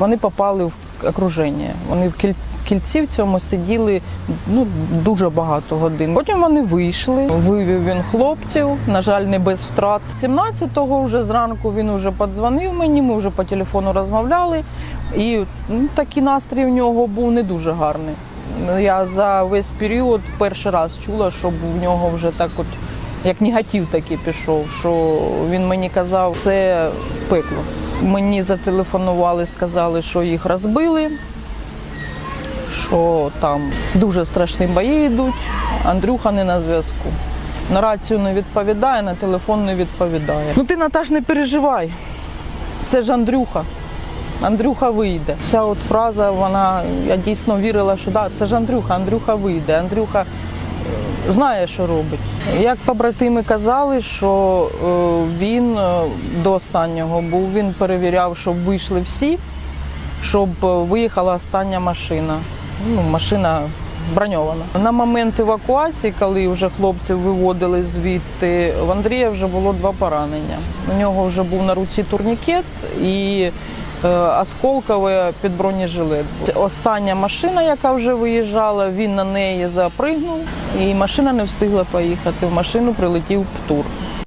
Вони попали в окруження. Вони в кіль- кільці в цьому сиділи ну, дуже багато годин. Потім вони вийшли, вивів він хлопців, на жаль, не без втрат. 17-го вже зранку він вже подзвонив мені, ми вже по телефону розмовляли. І ну, такий настрій в нього був не дуже гарний. Я за весь період перший раз чула, що в нього вже так от як негатив такий пішов, що він мені казав, це пекло. Мені зателефонували, сказали, що їх розбили, що там дуже страшні бої йдуть. Андрюха не на зв'язку. На рацію не відповідає, на телефон не відповідає. Ну ти Наташ, не переживай. Це ж Андрюха. Андрюха вийде. Ця от фраза, вона я дійсно вірила, що да, це ж Андрюха, Андрюха вийде. Андрюха знає, що робить. Як побратими казали, що е, він е, до останнього був, він перевіряв, щоб вийшли всі, щоб е, виїхала остання машина. Ну, машина броньована. На момент евакуації, коли вже хлопців виводили звідти, в Андрія вже було два поранення. У нього вже був на руці турнікет і осколкове під бронежилет. Остання машина, яка вже виїжджала, він на неї запригнув, і машина не встигла поїхати. В машину прилетів птур.